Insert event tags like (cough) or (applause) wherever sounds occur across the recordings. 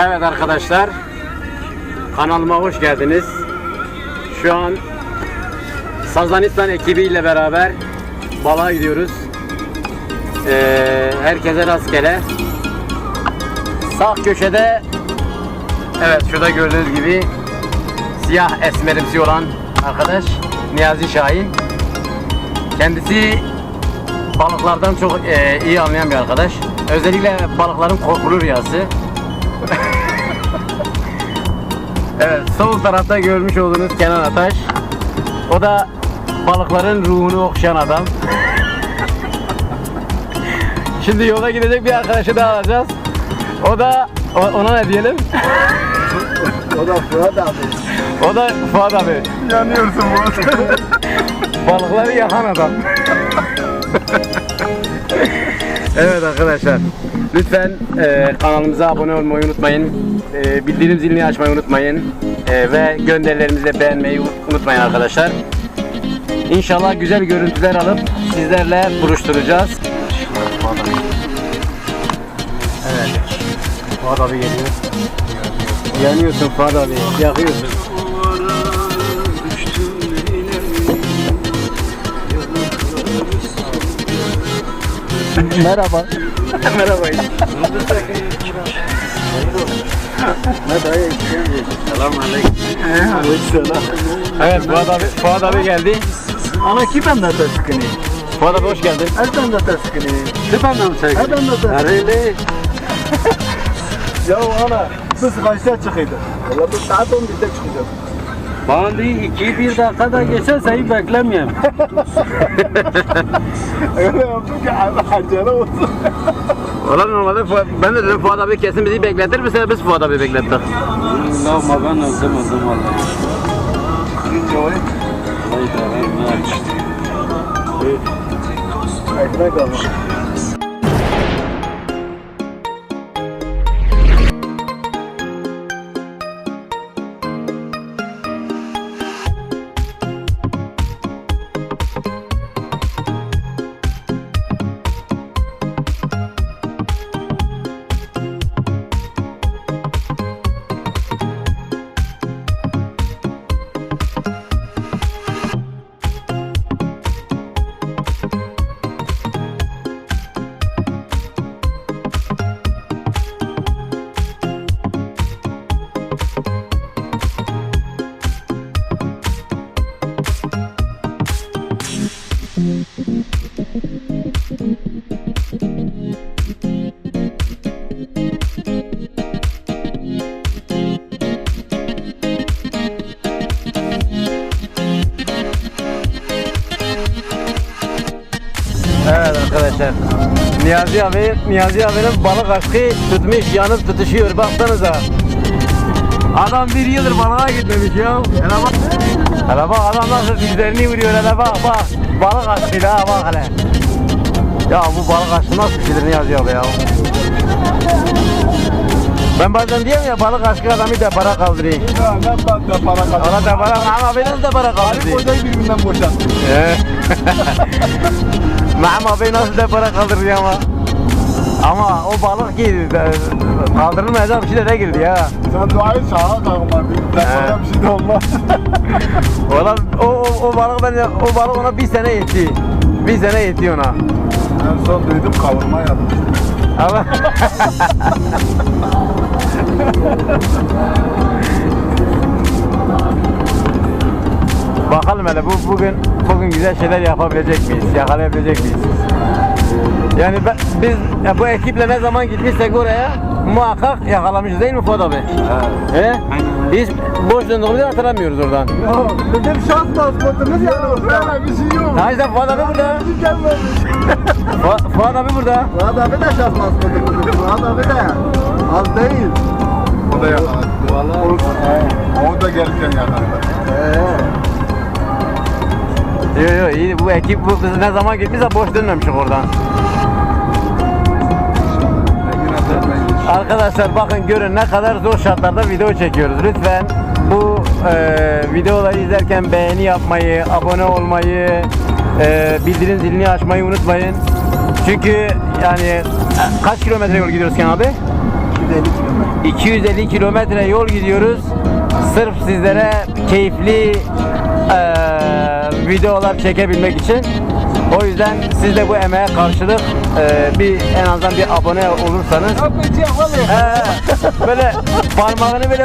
Evet arkadaşlar. Kanalıma hoş geldiniz. Şu an Sazanistan ekibiyle beraber balığa gidiyoruz. Ee, herkese rastgele. Sağ köşede Evet şurada gördüğünüz gibi siyah esmerimsi olan arkadaş Niyazi Şahin. Kendisi balıklardan çok e, iyi anlayan bir arkadaş. Özellikle balıkların korkulu rüyası. Evet, sol tarafta görmüş olduğunuz Kenan Ataş. O da balıkların ruhunu okşayan adam. Şimdi yola gidecek bir arkadaşı daha alacağız. O da ona ne diyelim? O da Fuat abi. O da Fuat abi. Yanıyorsun Fuat. Balıkları yakan adam. evet arkadaşlar. Lütfen e, kanalımıza abone olmayı unutmayın. E, bildirim zilini açmayı unutmayın. E, ve gönderilerimizi de beğenmeyi unutmayın arkadaşlar. İnşallah güzel görüntüler alıp sizlerle buluşturacağız. Evet. Fuat abi geliyor. Yanıyorsun Fuat abi. Yakıyorsun. Merhaba. Merhaba. Selam aleyküm. Aleyküm. Evet Fuat abi, Fuat abi geldi. Ana kipen de teskini. Fuat abi hoş geldin. Erden de teskini. Süper mi sen? Erden de teskini. Nerede? (laughs) Ya ana. Siz kaçta çıkıydı? Valla biz saat 11'de çıkacağız. Bana değil, iki bir dakika da geçer seni beklemeyeyim. Öyle yaptım ki Allah acele olsun. Valla normalde Fuat, ben de dedim Fuat abi kesin bizi bekletir mi? Biz Fuat abi beklettik. Ama ben özüm özüm vallahi. Joy. Haydi ben Ekmek alın. Arkadaşlar. Niyazi abi, Niyazi abinin balık aşkı tutmuş, yanıp tutuşuyor. Baksanıza. Adam bir yıldır balığa gitmemiş ya. Hele bak. Hele bak adam nasıl dizlerini vuruyor hele bak bak. Balık aşkıyla ha bak hele. Ya bu balık aşkı nasıl şeydir Niyazi abi ya. Ben bazen diyorum ya balık aşkı adamı da para kaldırıyor. Ya ben de para kazandım. Ona da para ama benim de para Arif kaldırıyor. hocayı birbirinden boşalttı. (laughs) Mahmut abi nasıl da para kaldırıyor ama. Ama o balık girdi. Kaldırılmayacak bir şey de ne girdi ya. Sen duayı sağa He. bana bir şey de olmaz. (laughs) Oğlum o, o, o balık bence o balık ona bir sene yetti. Bir sene yetti ona. en son duydum kavurma yaptı. Ama (laughs) Bakalım hele bu bugün bugün güzel şeyler yapabilecek miyiz? Yakalayabilecek miyiz? Yani ben, biz ya bu ekiple ne zaman gitmişsek oraya muhakkak yakalamışız değil mi Fuat abi? He? Biz boş döndüğümüzü hatırlamıyoruz oradan. Ya bizim şans pasportumuz yanımızda. Öyle bir şey yok. Ha işte Fuat abi burada. Gelmemiş. (laughs) Fuat, abi burada. Fuat abi de şans pasportumuz. Fuat abi de az değil. O da yakaladı. Valla. O da gelirken yakaladı. Yok yok iyi bu ekip bu, biz ne zaman gitmişse boş dönmemişik oradan. Arkadaşlar bakın görün ne kadar zor şartlarda video çekiyoruz. Lütfen bu e, videoları izlerken beğeni yapmayı, abone olmayı, e, bildirim zilini açmayı unutmayın. Çünkü yani e, kaç kilometre yol gidiyoruz Kenan abi? 250 kilometre. 250 kilometre yol gidiyoruz. Sırf sizlere keyifli eee, videolar çekebilmek için. O yüzden siz de bu emeğe karşılık eee, bir en azından bir abone olursanız He, böyle parmağını böyle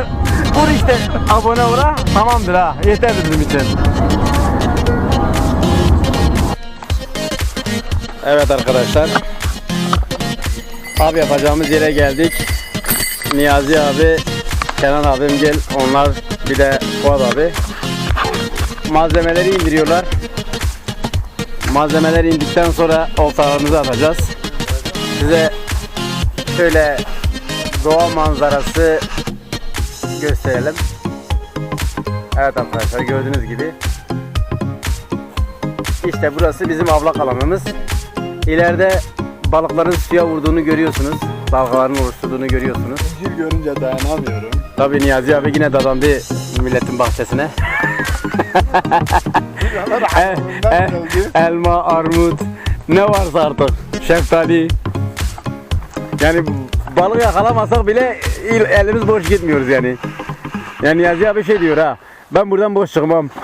vur işte abone ora tamamdır ha yeter bizim için. Evet arkadaşlar. Abi yapacağımız yere geldik. Niyazi abi, Kenan abim gel. Onlar bir de Fuat abi. Malzemeleri indiriyorlar. Malzemeler indikten sonra oltalarımızı atacağız. Size şöyle doğa manzarası gösterelim. Evet arkadaşlar gördüğünüz gibi işte burası bizim avlak alanımız. İleride balıkların suya vurduğunu görüyorsunuz. Dalgaların oluşturduğunu görüyorsunuz. Zincir görünce dayanamıyorum. Tabii Niyazi abi yine dadandı milletin bahçesine. El- el- elma, armut ne varsa artık. Şeftali. Yani balık yakalamasak bile il- elimiz boş gitmiyoruz yani. Yani Niyazi abi şey diyor ha. Ben buradan boş çıkmam. (laughs)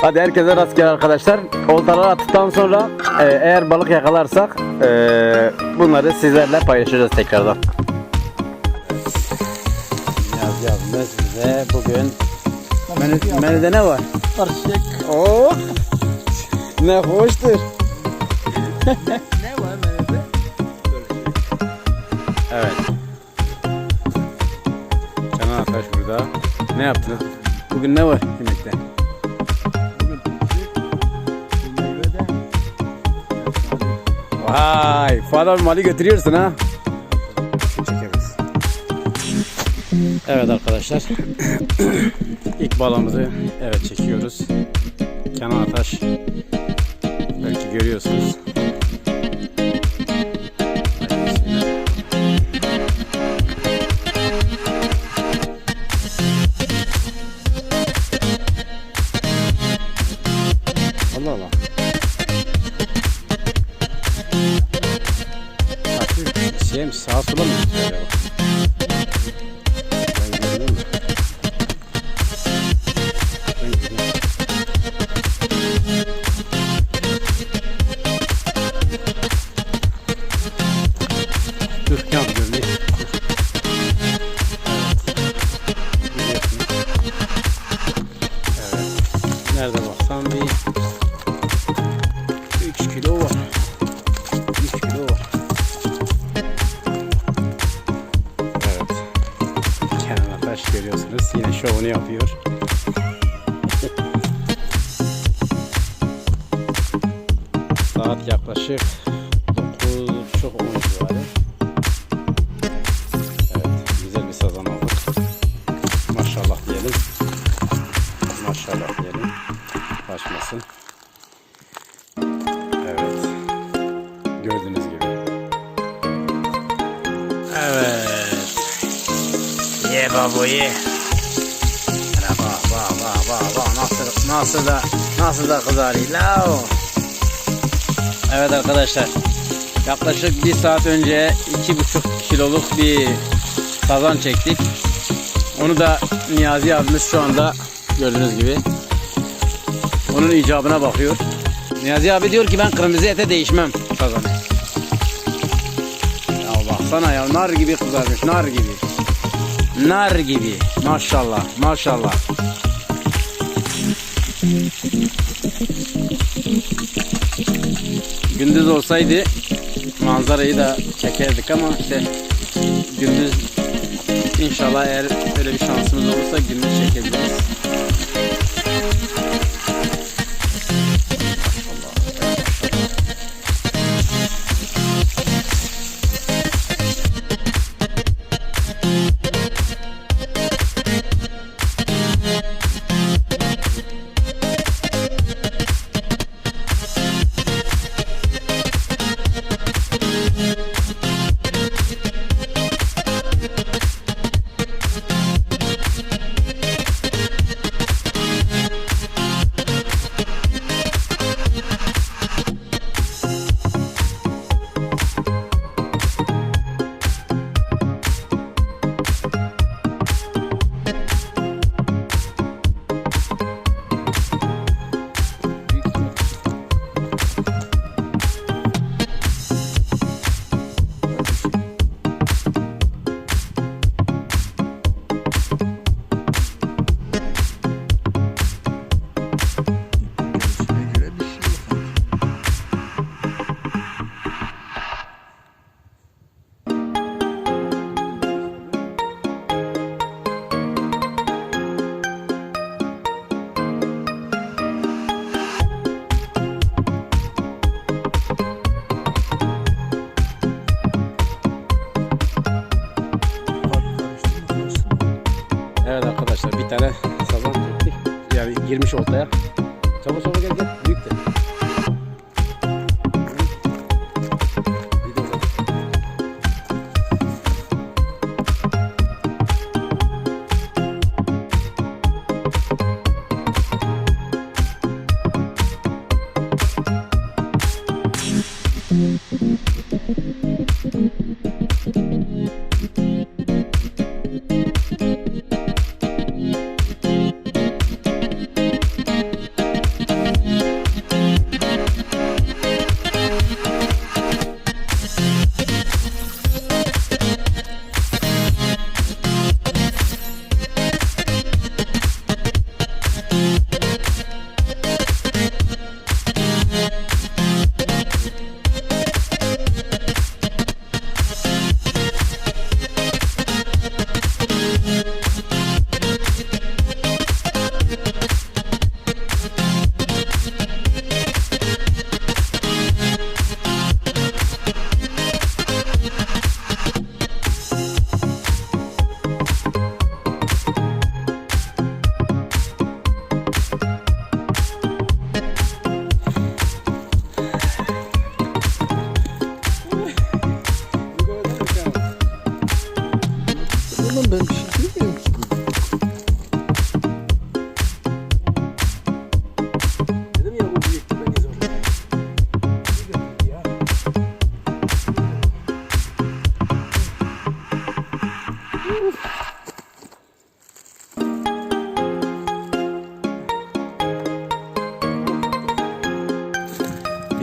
Hadi herkese rastgele arkadaşlar. Oltaları attıktan sonra e, eğer balık yakalarsak e, bunları sizlerle paylaşacağız tekrardan. Niyazi abimiz bize bugün menü, menüde ne var? Karışık. Oh! Ne hoştur. Ne var menüde? Evet. Canan Ataş burada. Ne yaptınız? Bugün ne var yemekte? Vay! Fuat abi mali götürüyorsun ha. Evet arkadaşlar. İlk balığımızı evet çekiyoruz. Kenan Ataş. Belki görüyorsunuz. Kaçmasın. Evet. Gördüğünüz gibi. Evet. Ye babo ye. Bak bak bak bak bak nasıl nasıl da nasıl da kızarıyor la o. Evet arkadaşlar. Yaklaşık bir saat önce iki buçuk kiloluk bir sazan çektik. Onu da Niyazi abimiz şu anda gördüğünüz gibi onun icabına bakıyor. Niyazi abi diyor ki ben kırmızı ete değişmem sazanı. Ya baksana ya nar gibi kızarmış nar gibi. Nar gibi maşallah maşallah. Gündüz olsaydı manzarayı da çekerdik ama işte gündüz inşallah eğer öyle bir şansımız olursa gündüz çekebiliriz. Arkadaşlar bir tane sazan tuttuk. Yani girmiş oltaya. Çabuk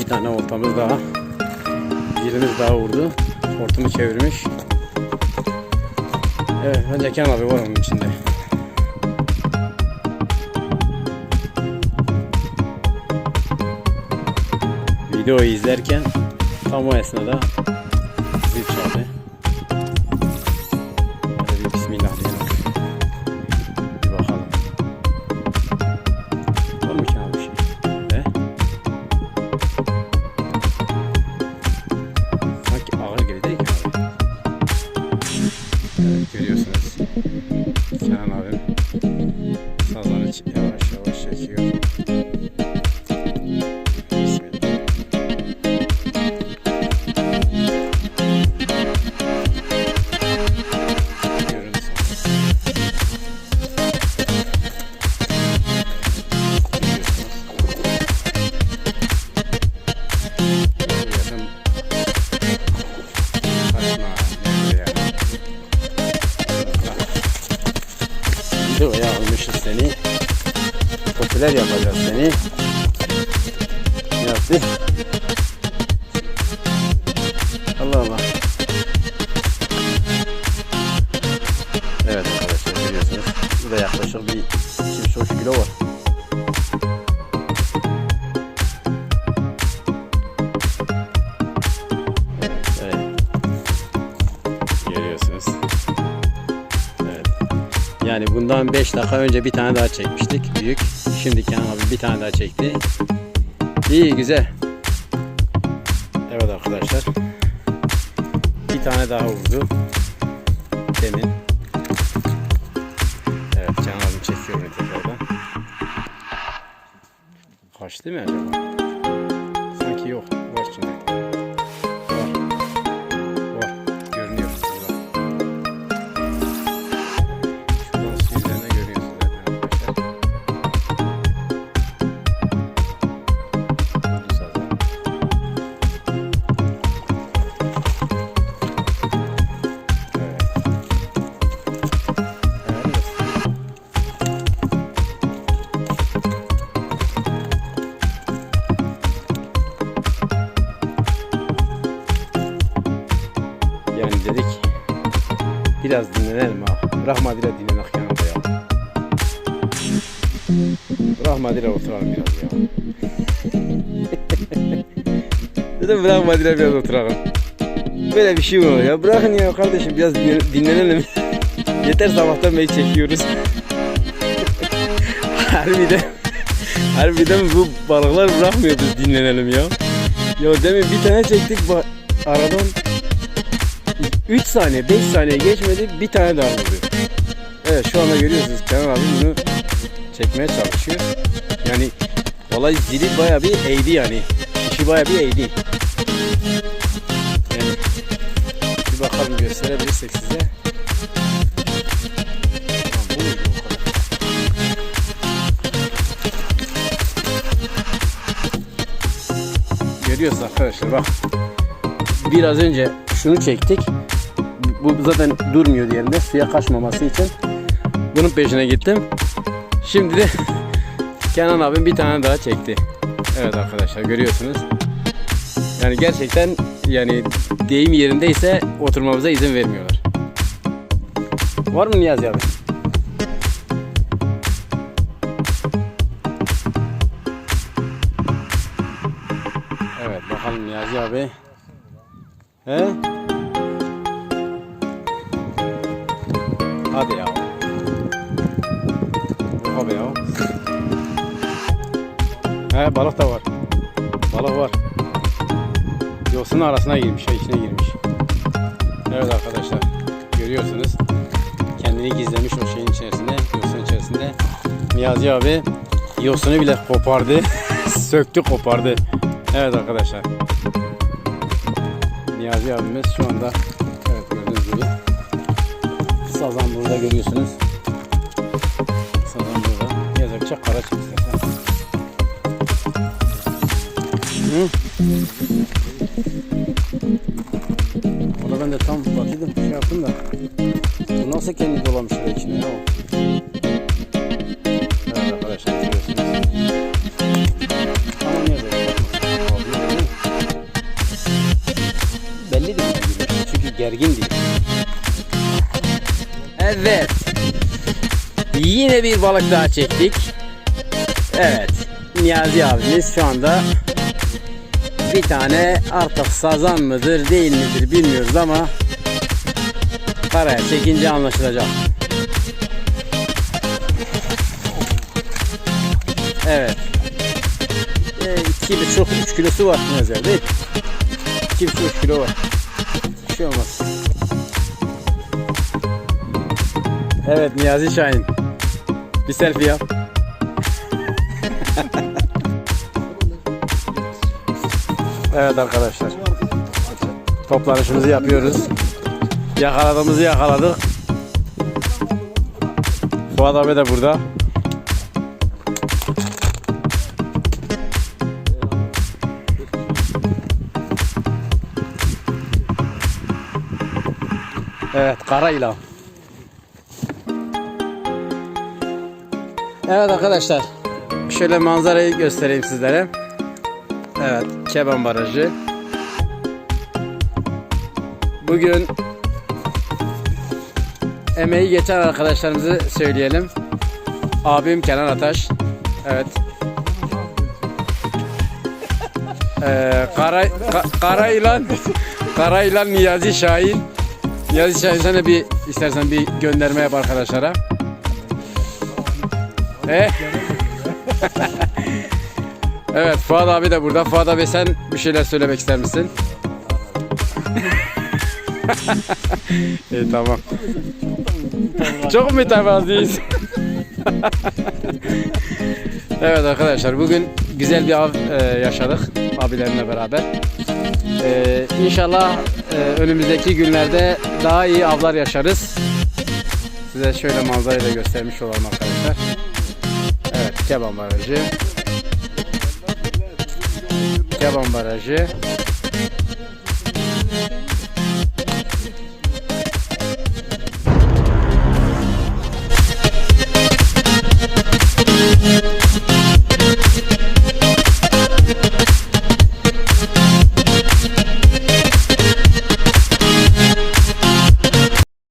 Bir tane oltamız daha. Birimiz daha vurdu. Hortumu çevirmiş. Evet, bence Kenan abi var onun içinde. Videoyu izlerken tam o esnada Kenan abim sazanı ç- yavaş yavaş çekiyor. 5 dakika önce bir tane daha çekmiştik. Büyük. Şimdi Kenan abi bir tane daha çekti. İyi güzel. Evet arkadaşlar. Bir tane daha vurdu. Demin. Evet Kenan abi çekiyor bunu tekrardan. Kaçtı mı acaba? Sanki yok. Yani dedik biraz dinlenelim ha. Bırakma dinlenek yanında ya. Bırakma oturalım biraz ya. (laughs) Dedim bırakma biraz oturalım. Böyle bir şey mi olur ya? Bırakın ya kardeşim biraz dinle- dinlenelim. (laughs) Yeter sabahtan beri çekiyoruz. (laughs) harbiden, harbiden bu balıklar bırakmıyor biz dinlenelim ya. Ya demin bir tane çektik aradan 3 saniye 5 saniye geçmedi bir tane daha vurdu. Evet şu anda görüyorsunuz Kenan abi bunu çekmeye çalışıyor. Yani olay zili baya bir eğdi yani. İşi baya bir eğdi. Yani bir bakalım gösterebilirsek size. Görüyorsunuz arkadaşlar bak. Biraz önce şunu çektik. Bu zaten durmuyor yerinde suya kaçmaması için. Bunun peşine gittim. Şimdi de (laughs) Kenan abim bir tane daha çekti. Evet arkadaşlar görüyorsunuz. Yani gerçekten yani deyim yerindeyse oturmamıza izin vermiyorlar. Var mı Niyazi abi? Evet bakalım Niyazi abi. He? Hadi ya. Abi ya. He balık da var. Balık var. Yosunun arasına girmiş, içine girmiş. Evet arkadaşlar. Görüyorsunuz. Kendini gizlemiş o şeyin içerisinde, yosun içerisinde. Niyazi abi yosunu bile kopardı. (laughs) Söktü kopardı. Evet arkadaşlar. Niyazi abimiz şu anda evet gördüğünüz gibi sazan burada görüyorsunuz. Sazan burada. Yazıkça kara çıktı. Hı? Ona ben de tam bakıyordum şey yaptım da. Bu nasıl kendi dolamış şuraya içine ya o? Belli değil? Çünkü gergin değil. Evet. Yine bir balık daha çektik. Evet. Niyazi abimiz şu anda bir tane artık sazan mıdır değil midir bilmiyoruz ama karaya çekince anlaşılacak. Evet. E, iki buçuk üç kilosu var Niyazi abi? İki buçuk üç kilo var. Evet Niyazi Şahin. Bir selfie yap. evet arkadaşlar. Toplanışımızı yapıyoruz. Yakaladığımızı yakaladık. Fuat abi de burada. Evet kara ilan. Evet arkadaşlar. Şöyle manzarayı göstereyim sizlere. Evet, Keban Barajı. Bugün emeği geçen arkadaşlarımızı söyleyelim. Abim Kenan Ataş. Evet. Ee, Kara, Ka- Kara İlan Kara İlan Niyazi Şahin. Niyazi Şahin de bir istersen bir gönderme yap arkadaşlara. E? (laughs) evet Fuat abi de burada. Fuat abi sen bir şeyler söylemek ister misin? İyi (laughs) tamam. Çok mütevazıyız. (laughs) evet arkadaşlar bugün güzel bir av e, yaşadık abilerimle beraber. E, inşallah e, önümüzdeki günlerde daha iyi avlar yaşarız. Size şöyle manzarayı da göstermiş olalım arkadaşlar. Evet, Keban Barajı. Keban Barajı.